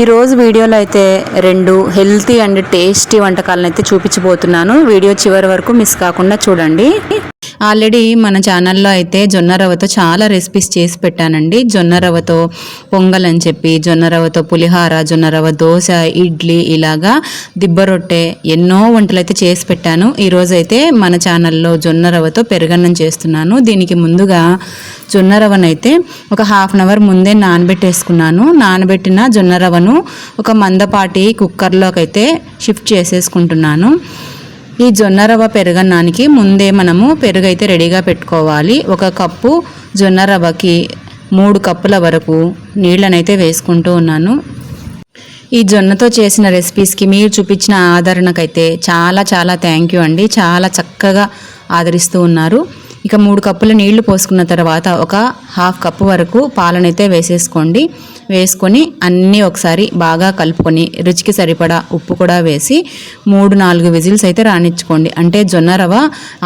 ఈరోజు వీడియోలో అయితే రెండు హెల్తీ అండ్ టేస్టీ వంటకాలను అయితే చూపించబోతున్నాను. వీడియో చివరి వరకు మిస్ కాకుండా చూడండి. ఆల్రెడీ మన ఛానల్లో అయితే జొన్న రవ్వతో చాలా రెసిపీస్ చేసి పెట్టానండి. జొన్న రవ్వతో పొంగల్ అని చెప్పి జొన్న రవ్వతో పులిహార జొన్న రవ్వ దోశ ఇడ్లీ ఇలాగా దిబ్బ రొట్టె ఎన్నో వంటలు అయితే చేసి పెట్టాను. ఈరోజు అయితే మన ఛానల్లో జొన్న రవ్వతో పెరుగన్నం చేస్తున్నాను. దీనికి ముందుగా జొన్న రవ్వనైతే ఒక హాఫ్ అన్ అవర్ ముందే నానబెట్టేసుకున్నాను. నానబెట్టిన జొన్న రవ్వను ఒక మందపాటి కుక్కర్లోకి అయితే షిఫ్ట్ చేసేసుకుంటున్నాను. ఈ జొన్న రవ్వ పెరుగన్నానికి ముందే మనము పెరుగు అయితే రెడీగా పెట్టుకోవాలి. ఒక కప్పు జొన్న రవ్వకి మూడు కప్పుల వరకు నీళ్ళనైతే వేసుకుంటూ ఉన్నాను. ఈ జొన్నతో చేసిన రెసిపీస్కి మీరు చూపించిన ఆదరణకైతే చాలా చాలా థ్యాంక్ యూ అండి. చాలా చక్కగా ఆదరిస్తూ ఉన్నారు. ఇక మూడు కప్పుల నీళ్ళు పోసుకున్న తర్వాత ఒక హాఫ్ కప్పు వరకు పాలనైతే వేసేసుకోండి. వేసుకొని అన్నీ ఒకసారి బాగా కలుపుకొని రుచికి సరిపడా ఉప్పు కూడా వేసి మూడు నాలుగు విజిల్స్ అయితే రానిచ్చుకోండి. అంటే జొన్న రవ్వ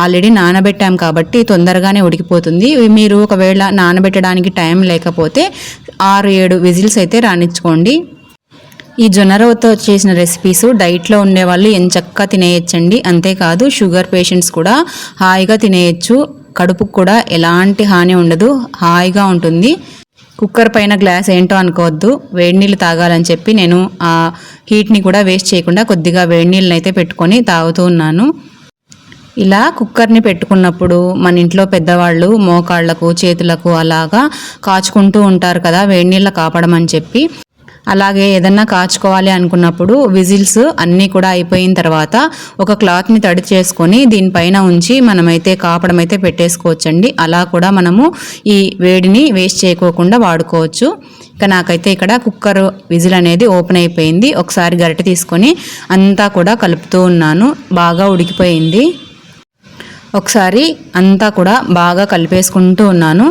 ఆల్రెడీ నానబెట్టాం కాబట్టి తొందరగానే ఉడికిపోతుంది. మీరు ఒకవేళ నానబెట్టడానికి టైం లేకపోతే ఆరు ఏడు విజిల్స్ అయితే రానిచ్చుకోండి. ఈ జొన్న రవ్వతో చేసిన రెసిపీస్ డైట్లో ఉండేవాళ్ళు ఎంచక్కా తినేయచ్చండి. అంతేకాదు షుగర్ పేషెంట్స్ కూడా హాయిగా తినేయచ్చు. కడుపుకు కూడా ఎలాంటి హాని ఉండదు హాయిగా ఉంటుంది. కుక్కర్ పైన గ్లాస్ ఏంటో అనుకోవద్దు వేడి నీళ్ళు తాగాలని చెప్పి నేను ఆ హీట్ని కూడా వేస్ట్ చేయకుండా కొద్దిగా వేడి నీళ్ళని అయితే పెట్టుకొని తాగుతూ ఉన్నాను. ఇలా కుక్కర్ని పెట్టుకున్నప్పుడు మన ఇంట్లో పెద్దవాళ్ళు మోకాళ్ళకు చేతులకు అలాగా కాచుకుంటూ ఉంటారు కదా వేడి నీళ్ళ కాపడమని చెప్పి. అలాగే ఏదన్నా కాచుకోవాలి అనుకున్నప్పుడు విజిల్స్ అన్నీ కూడా అయిపోయిన తర్వాత ఒక క్లాత్ని తడి చేసుకొని దీనిపైన ఉంచి మనమైతే కాపడం అయితే పెట్టేసుకోవచ్చండి. అలా కూడా మనము ఈ వేడిని వేస్ట్ చేయకోకుండా వాడుకోవచ్చు. ఇక నాకైతే ఇక్కడ కుక్కర్ విజిల్ అనేది ఓపెన్ అయిపోయింది. ఒకసారి గరిటె తీసుకొని అంతా కూడా కలుపుతూ ఉన్నాను. బాగా ఉడికిపోయింది. ఒకసారి అంతా కూడా బాగా కలిపేసుకుంటూ ఉన్నాను.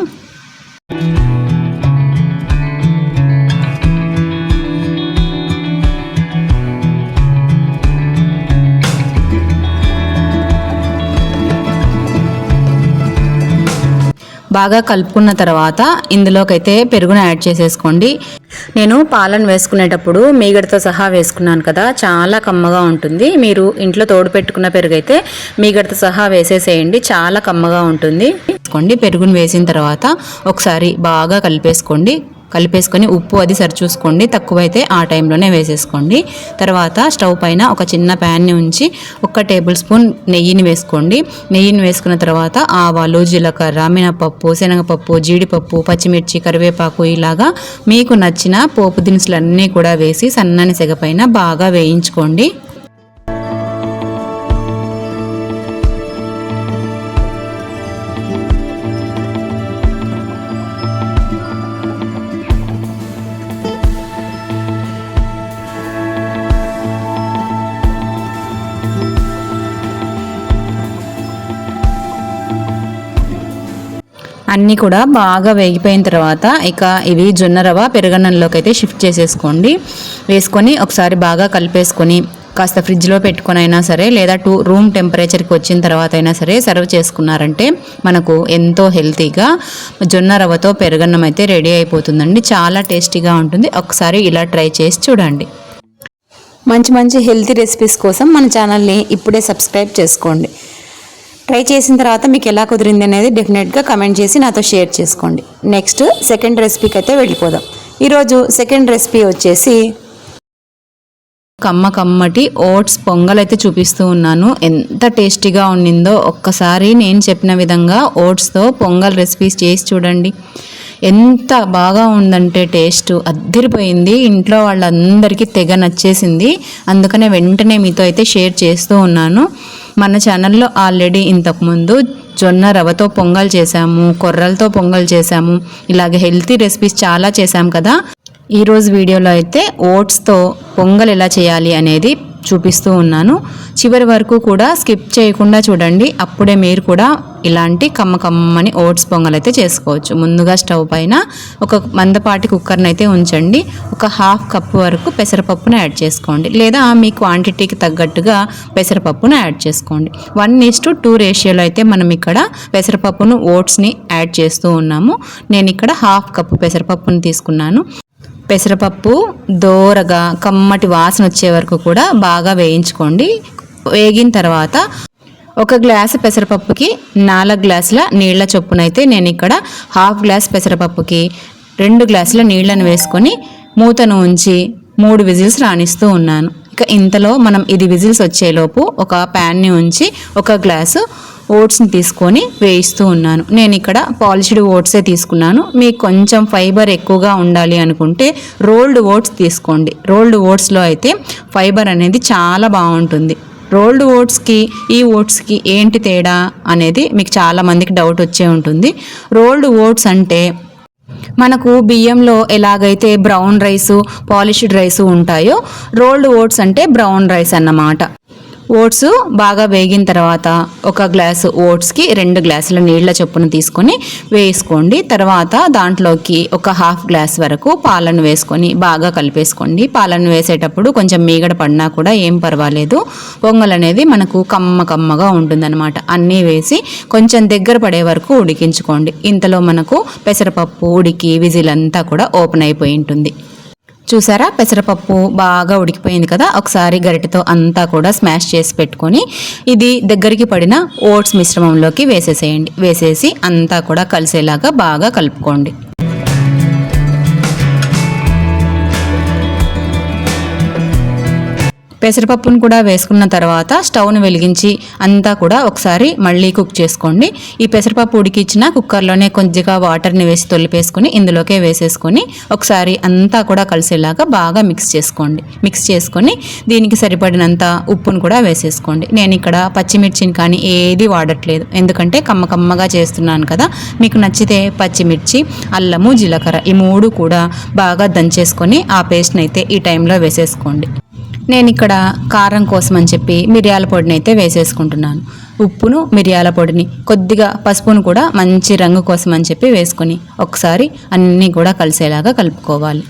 బాగా కలుపుకున్న తర్వాత ఇందులోకైతే పెరుగును యాడ్ చేసేసుకోండి. నేను పాలను వేసుకునేటప్పుడు మీగడతో సహా వేసుకున్నాను కదా చాలా కమ్మగా ఉంటుంది. మీరు ఇంట్లో తోడు పెట్టుకున్న పెరుగు అయితే మీగడతో సహా వేసేసేయండి చాలా కమ్మగా ఉంటుంది. వేసుకోండి పెరుగును వేసిన తర్వాత ఒకసారి బాగా కలిపేసుకోండి. కలిపేసుకొని ఉప్పు అది సరిచూసుకోండి. తక్కువైతే ఆ టైంలోనే వేసేసుకోండి. తర్వాత స్టవ్ పైన ఒక చిన్న ప్యాన్ని ఉంచి ఒక టేబుల్ స్పూన్ నెయ్యిని వేసుకోండి. నెయ్యిని వేసుకున్న తర్వాత ఆవాలు జీలకర్ర మినపప్పు శనగపప్పు జీడిపప్పు పచ్చిమిర్చి కరివేపాకు ఇలాగా మీకు నచ్చిన పోపు దినుసులన్నీ కూడా వేసి సన్నని సెగ పైన బాగా వేయించుకోండి. అన్నీ కూడా బాగా వేగిపోయిన తర్వాత ఇక ఇవి జొన్న రవ్వ పెరుగన్నంలోకి అయితే షిఫ్ట్ చేసేసుకోండి. వేసుకొని ఒకసారి బాగా కలిపేసుకొని కాస్త ఫ్రిడ్జ్లో పెట్టుకుని అయినా సరే లేదా టూ రూమ్ టెంపరేచర్కి వచ్చిన తర్వాత అయినా సరే సర్వ్ చేసుకున్నారంటే మనకు ఎంతో హెల్తీగా జొన్న రవ్వతో పెరగన్నం అయితే రెడీ అయిపోతుందండి. చాలా టేస్టీగా ఉంటుంది. ఒకసారి ఇలా ట్రై చేసి చూడండి. మంచి మంచి హెల్తీ రెసిపీస్ కోసం మన ఛానల్ని ఇప్పుడే సబ్స్క్రైబ్ చేసుకోండి. ట్రై చేసిన తర్వాత మీకు ఎలా కుదిరింది అనేది డెఫినెట్గా కమెంట్ చేసి నాతో షేర్ చేసుకోండి. నెక్స్ట్ సెకండ్ రెసిపీకి అయితే వెళ్ళిపోదాం. ఈరోజు సెకండ్ రెసిపీ వచ్చేసి కమ్మ కమ్మటి ఓట్స్ పొంగల్ అయితే చూపిస్తూ ఉన్నాను. ఎంత టేస్టీగా ఉండిందో ఒక్కసారి నేను చెప్పిన విధంగా ఓట్స్తో పొంగల్ రెసిపీస్ చేసి చూడండి. ఎంత బాగా ఉందంటే టేస్ట్ అద్దరిపోయింది. ఇంట్లో వాళ్ళందరికీ తెగ నచ్చేసింది. అందుకనే వెంటనే మీతో అయితే షేర్ చేస్తూ ఉన్నాను. మన ఛానల్లో ఆల్రెడీ ఇంతకుముందు జొన్న రవ్వతో పొంగల్ చేశాము కొర్రలతో పొంగల్ చేశాము ఇలాగే హెల్తీ రెసిపీస్ చాలా చేశాం కదా. ఈరోజు వీడియోలో అయితే ఓట్స్తో పొంగల్ ఎలా చేయాలి అనేది చూపిస్తూ ఉన్నాను. చివరి వరకు కూడా స్కిప్ చేయకుండా చూడండి. అప్పుడే మీరు కూడా ఇలాంటి కమ్మ కమ్మని ఓట్స్ పొంగల్ అయితే చేసుకోవచ్చు. ముందుగా స్టవ్ పైన ఒక మందపాటి కుక్కర్ని అయితే ఉంచండి. ఒక హాఫ్ కప్ వరకు పెసరపప్పును యాడ్ చేసుకోండి. లేదా మీ క్వాంటిటీకి తగ్గట్టుగా పెసరపప్పును యాడ్ చేసుకోండి. వన్ ఈస్ టు టూ రేషియోలో అయితే మనం ఇక్కడ పెసరపప్పును ఓట్స్ని యాడ్ చేస్తూ ఉన్నాము. నేను ఇక్కడ హాఫ్ కప్పు పెసరపప్పును తీసుకున్నాను. పెసరపప్పు దోరగా కమ్మటి వాసన వచ్చే వరకు కూడా బాగా వేయించుకోండి. వేగిన తర్వాత ఒక గ్లాసు పెసరపప్పుకి నాలుగు గ్లాసుల నీళ్ళ చొప్పునైతే నేను ఇక్కడ హాఫ్ గ్లాస్ పెసరపప్పుకి రెండు గ్లాసుల నీళ్ళను వేసుకొని మూతను ఉంచి మూడు విజిల్స్ రాణిస్తూ ఉన్నాను. ఇక ఇంతలో మనం ఇది విజిల్స్ వచ్చేలోపు ఒక ప్యాన్ని ఉంచి ఒక గ్లాసు ఓట్స్ని తీసుకొని వేయిస్తూ ఉన్నాను. నేను ఇక్కడ పాలిష్డ్ ఓట్సే తీసుకున్నాను. మీకు కొంచెం ఫైబర్ ఎక్కువగా ఉండాలి అనుకుంటే రోల్డ్ ఓట్స్ తీసుకోండి. రోల్డ్ ఓట్స్లో అయితే ఫైబర్ అనేది చాలా బాగుంటుంది. రోల్డ్ ఓట్స్కి ఈ ఓట్స్కి ఏంటి తేడా అనేది మీకు చాలా మందికి డౌట్ వచ్చే ఉంటుంది. రోల్డ్ ఓట్స్ అంటే మనకు బియ్యంలో ఎలాగైతే బ్రౌన్ రైసు పాలిష్డ్ రైసు ఉంటాయో రోల్డ్ ఓట్స్ అంటే బ్రౌన్ రైస్ అన్నమాట. ఓట్స్ బాగా వేగిన తర్వాత ఒక గ్లాసు ఓట్స్కి రెండు గ్లాసుల నీళ్ళ చొప్పున తీసుకొని వేసుకోండి. తర్వాత దాంట్లోకి ఒక హాఫ్ గ్లాస్ వరకు పాలను వేసుకొని బాగా కలిపేసుకోండి. పాలను వేసేటప్పుడు కొంచెం మీగడ పడినా కూడా ఏం పర్వాలేదు. పొంగల్ అనేది మనకు కమ్మ కమ్మగా ఉంటుందన్నమాట. అన్నీ వేసి కొంచెం దగ్గర పడే వరకు ఉడికించుకోండి. ఇంతలో మనకు పెసరపప్పు ఉడికి విజిల్ అంతా కూడా ఓపెన్ అయిపోయి ఉంటుంది. చూసారా? పెసరపప్పు బాగా ఉడికిపోయింది కదా? ఒకసారి గరిటెతో అంతా కూడా స్మాష్ చేసి పెట్టుకొని ఇది దగ్గరికి పడిన ఓట్స్ మిశ్రమంలోకి వేసేసేయండి. వేసేసి అంతా కూడా కలిసేలాగా బాగా కలుపుకోండి. పెసరపప్పును కూడా వేసుకున్న తర్వాత స్టవ్ను వెలిగించి అంతా కూడా ఒకసారి మళ్ళీ కుక్ చేసుకోండి. ఈ పెసరపప్పు ఉడికిచ్చిన కుక్కర్లోనే కొద్దిగా వాటర్ని వేసి తొలిపేసుకుని ఇందులోకే వేసేసుకొని ఒకసారి అంతా కూడా కలిసేలాగా బాగా మిక్స్ చేసుకోండి. మిక్స్ చేసుకొని దీనికి సరిపడినంత ఉప్పును కూడా వేసేసుకోండి. నేను ఇక్కడ పచ్చిమిర్చిని కానీ ఏది వాడట్లేదు. ఎందుకంటే కమ్మ కమ్మగా చేస్తున్నాను కదా. మీకు నచ్చితే పచ్చిమిర్చి అల్లము జీలకర్ర ఈ మూడు కూడా బాగా దంచేసుకొని ఆ పేస్ట్ని అయితే ఈ టైంలో వేసేసుకోండి. నేను ఇక్కడ కారం కోసం అని చెప్పి మిరియాల పొడిని అయితే వేసేసుకుంటున్నాను. ఉప్పును మిరియాల పొడిని కొద్దిగా పసుపును కూడా మంచి రంగు కోసం అని చెప్పి వేసుకొని ఒకసారి అన్నీ కూడా కలిసేలాగా కలుపుకోవాలి.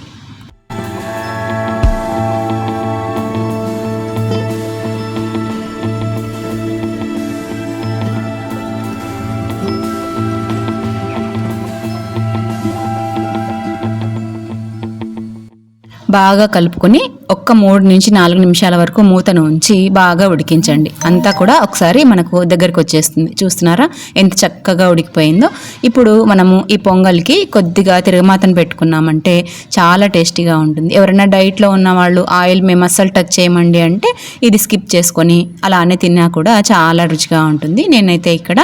బాగా కలుపుకొని ఒక్క మూడు నుంచి నాలుగు నిమిషాల వరకు మూతను ఉంచి బాగా ఉడికించండి. అంతా కూడా ఒకసారి మనకు దగ్గరికి వచ్చేస్తుంది. చూస్తున్నారా? ఎంత చక్కగా ఉడికిపోయిందో. ఇప్పుడు మనము ఈ పొంగల్కి కొద్దిగా తిరగమాతను పెట్టుకున్నామంటే చాలా టేస్టీగా ఉంటుంది. ఎవరైనా డైట్లో ఉన్న వాళ్ళు ఆయిల్ మేము అస్సలు టచ్ చేయమండి అంటే ఇది స్కిప్ చేసుకొని అలానే తిన్నా కూడా చాలా రుచిగా ఉంటుంది. నేనైతే ఇక్కడ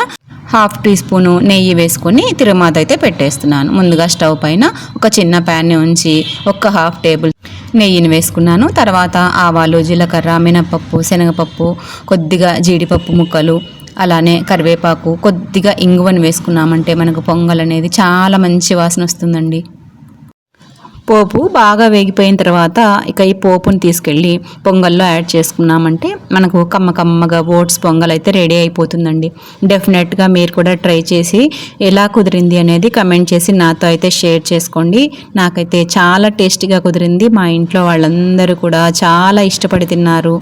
హాఫ్ టీ స్పూను నెయ్యి వేసుకొని తిరుమాత అయితే పెట్టేస్తున్నాను. ముందుగా స్టవ్ పైన ఒక చిన్న ప్యాన్ని ఉంచి ఒక హాఫ్ టేబుల్ నెయ్యిని వేసుకున్నాను. తర్వాత ఆవాలు జీలకర్ర మినపప్పు శనగపప్పు కొద్దిగా జీడిపప్పు ముక్కలు అలానే కరివేపాకు కొద్దిగా ఇంగువని వేసుకున్నామంటే మనకు పొంగల్ అనేది చాలా మంచి వాసన వస్తుందండి. పోపు బాగా వేగిపోయిన తర్వాత ఇక ఈ పోపుని తీసుకెళ్ళి పొంగల్లో యాడ్ చేసుకున్నామంటే మనకు కమ్మ కమ్మగా ఓట్స్ పొంగల్ అయితే రెడీ అయిపోతుందండి. డెఫినెట్గా మీరు కూడా ట్రై చేసి ఎలా కుదిరింది అనేది కమెంట్ చేసి నాతో అయితే షేర్ చేసుకోండి. నాకైతే చాలా టేస్టీగా కుదిరింది. మా ఇంట్లో వాళ్ళందరూ కూడా చాలా ఇష్టపడి తిన్నారు.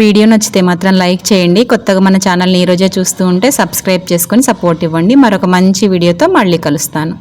వీడియో నచ్చితే మాత్రం లైక్ చేయండి. కొత్తగా మన ఛానల్ని ఈరోజే చూస్తూ ఉంటే సబ్స్క్రైబ్ చేసుకొని సపోర్ట్ ఇవ్వండి. మరొక మంచి వీడియోతో మళ్ళీ కలుస్తాను.